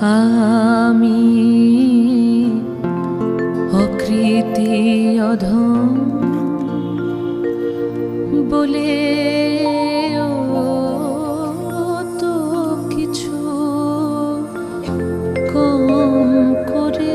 আমি অকৃতি অধম বলে তো কিছু কম করে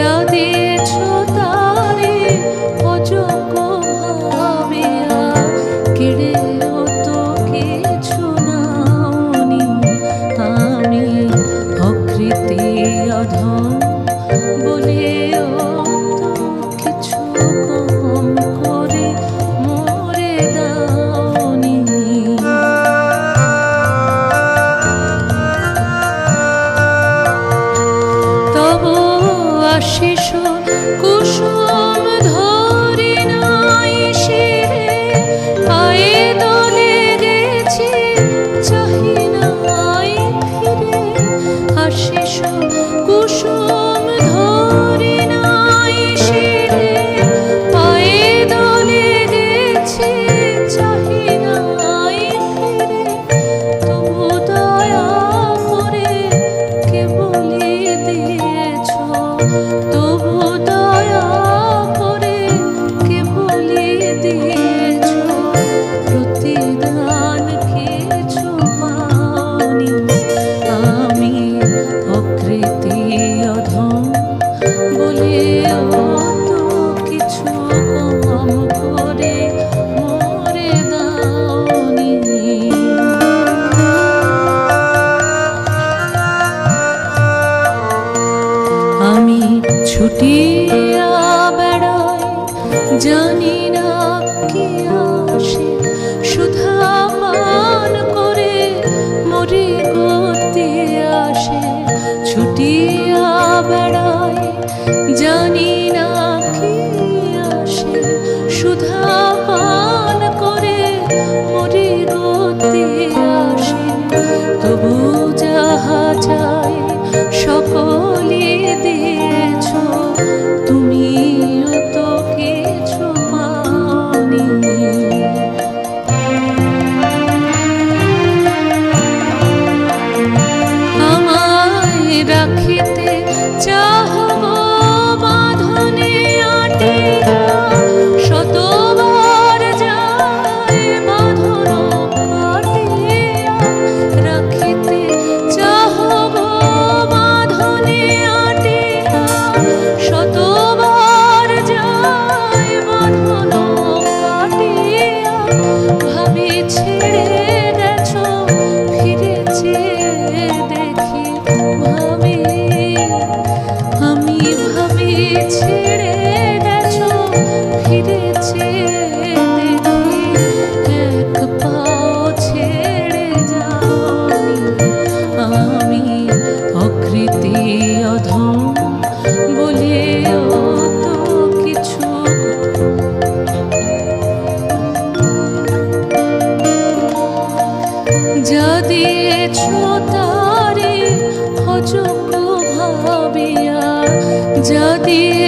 Don't শিশু কুসুম ছুটি চন্দ্র ভাবিয়া যদি